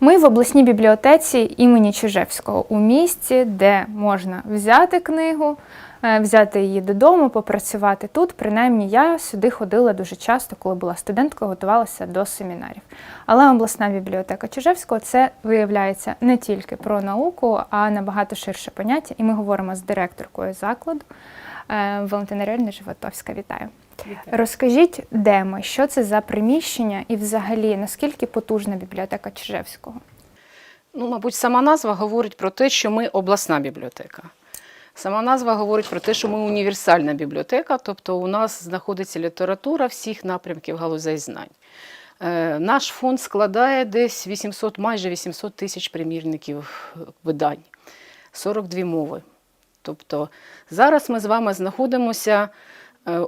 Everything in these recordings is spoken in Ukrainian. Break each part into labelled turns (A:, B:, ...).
A: Ми в обласній бібліотеці імені Чижевського у місті, де можна взяти книгу, е, взяти її додому, попрацювати тут. Принаймні, я сюди ходила дуже часто, коли була студенткою, готувалася до семінарів. Але обласна бібліотека Чижевського це виявляється не тільки про науку, а набагато ширше поняття. І ми говоримо з директоркою закладу е, Валентина Рельна Животовська. Вітаю. Розкажіть, де ми, що це за приміщення і взагалі наскільки потужна бібліотека Чижевського?
B: Ну, мабуть, сама назва говорить про те, що ми обласна бібліотека. Сама назва говорить про те, що ми універсальна бібліотека, тобто у нас знаходиться література всіх напрямків галузей знань. Е, Наш фонд складає десь 800, майже 800 тисяч примірників е, видань, 42 мови. Тобто зараз ми з вами знаходимося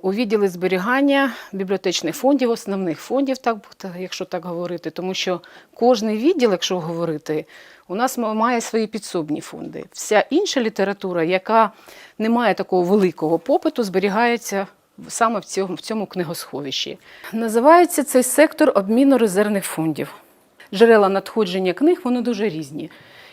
B: у відділі зберігання бібліотечних фондів, основних фондів, так, якщо так говорити, тому що кожний відділ, якщо говорити, у нас має свої підсобні фонди. Вся інша література, яка не має такого великого попиту, зберігається саме в цьому, в цьому книгосховищі. Називається цей сектор обміну резервних фондів. Джерела надходження книг вони дуже різні.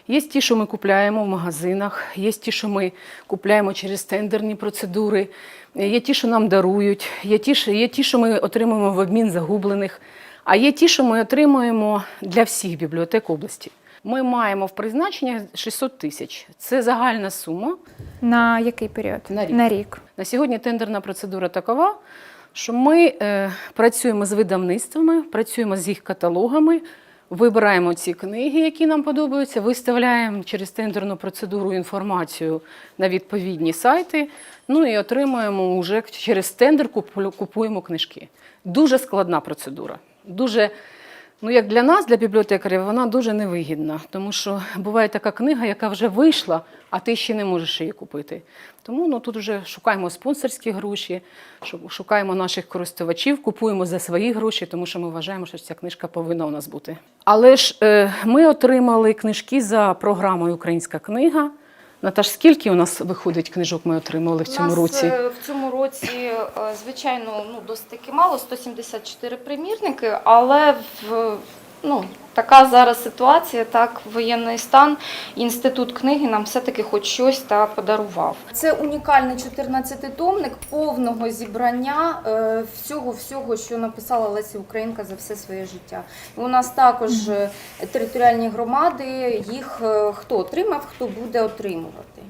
B: Є ті, що ми купляємо в магазинах, є ті, що ми купляємо через тендерні процедури, є ті, що нам дарують, є ті, що, є ті, що ми отримуємо в обмін загублених, а є ті, що ми отримуємо для всіх бібліотек області. Ми маємо в призначенні 600 тисяч. Це загальна сума.
A: На який період?
B: На рік.
A: На рік.
B: На сьогодні тендерна процедура такова, що ми е, працюємо з видавництвами, працюємо з їх каталогами, вибираємо ці книги, які нам подобаються, виставляємо через тендерну процедуру інформацію на відповідні сайти. Ну і отримуємо вже через тендер купуємо книжки. Дуже складна процедура. Дуже Ну, як для нас, для бібліотекарів, вона дуже невигідна, тому що буває така книга, яка вже вийшла, а ти ще не можеш її купити. Тому ну, тут вже шукаємо спонсорські гроші, шукаємо наших користувачів, купуємо за свої гроші, тому що ми вважаємо, що ця книжка повинна у нас бути. Але ж е, ми отримали книжки за програмою Українська книга. Наташ, скільки у нас виходить книжок ми отримали в цьому
C: У нас
B: році?
C: е, в цьому році, е, звичайно, ну досить таки мало, 174 примірники, але в ну така зараз ситуація, так воєнний стан. Інститут книги нам все-таки хоч щось та подарував. Це унікальний 14-томник повного зібрання е, всього, всього, що написала Леся Українка за все своє життя. І у нас також е, територіальні громади, їх е, хто отримав, хто буде отримувати.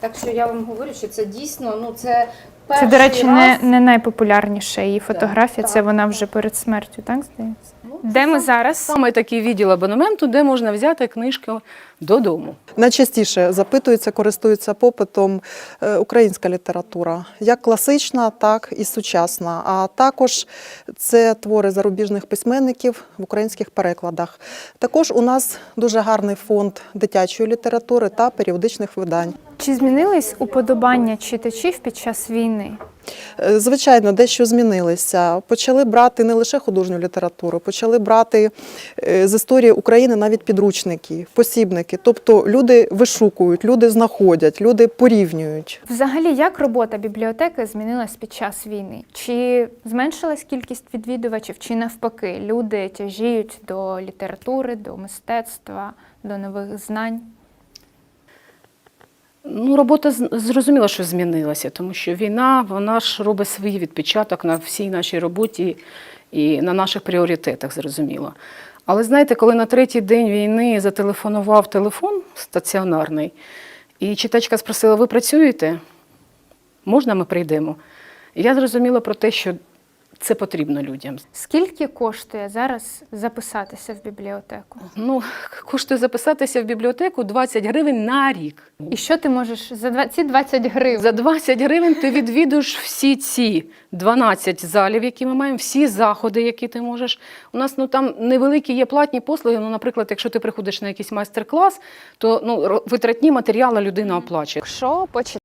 C: Так що я вам говорю, що це дійсно, ну це
A: Це, до речі, не,
C: раз.
A: не найпопулярніша її фотографія.
C: так,
A: це вона
C: так.
A: вже перед смертю, так здається? Де ми зараз?
B: Саме такий відділ абонементу, де можна взяти книжку додому.
D: Найчастіше запитується, користується попитом е, українська література, як класична, так і сучасна. А також це твори зарубіжних письменників в українських перекладах. Також у нас дуже гарний фонд дитячої літератури та періодичних видань.
A: Чи змінились уподобання читачів під час війни?
D: Е, Звичайно, дещо змінилися. Почали брати не лише художню літературу, почали брати е, з історії України навіть підручники, посібники. Тобто люди вишукують, люди знаходять, люди порівнюють.
A: Взагалі, як робота бібліотеки змінилась під час війни? Чи зменшилась кількість відвідувачів, чи навпаки, люди тяжіють до літератури, до мистецтва, до нових знань?
B: Ну, робота з- зрозуміло, що змінилася, тому що війна вона ж робить свій відпечаток на всій нашій роботі і на наших пріоритетах, зрозуміло. Але знаєте, коли на третій день війни зателефонував телефон стаціонарний, і читачка спросила: ви працюєте? Можна ми прийдемо? І я зрозуміла про те, що це потрібно людям.
A: Скільки коштує зараз записатися в бібліотеку?
B: Ну, коштує записатися в бібліотеку 20 гривень на рік.
A: І що ти можеш за ці 20 гривень?
B: За 20 гривень ти відвідуєш всі ці 12 залів, які ми маємо, всі заходи, які ти можеш. У нас ну там невеликі є платні послуги. Ну, наприклад, якщо ти приходиш на якийсь майстер-клас, то ну витратні матеріали людина оплачує.
A: Якщо почитати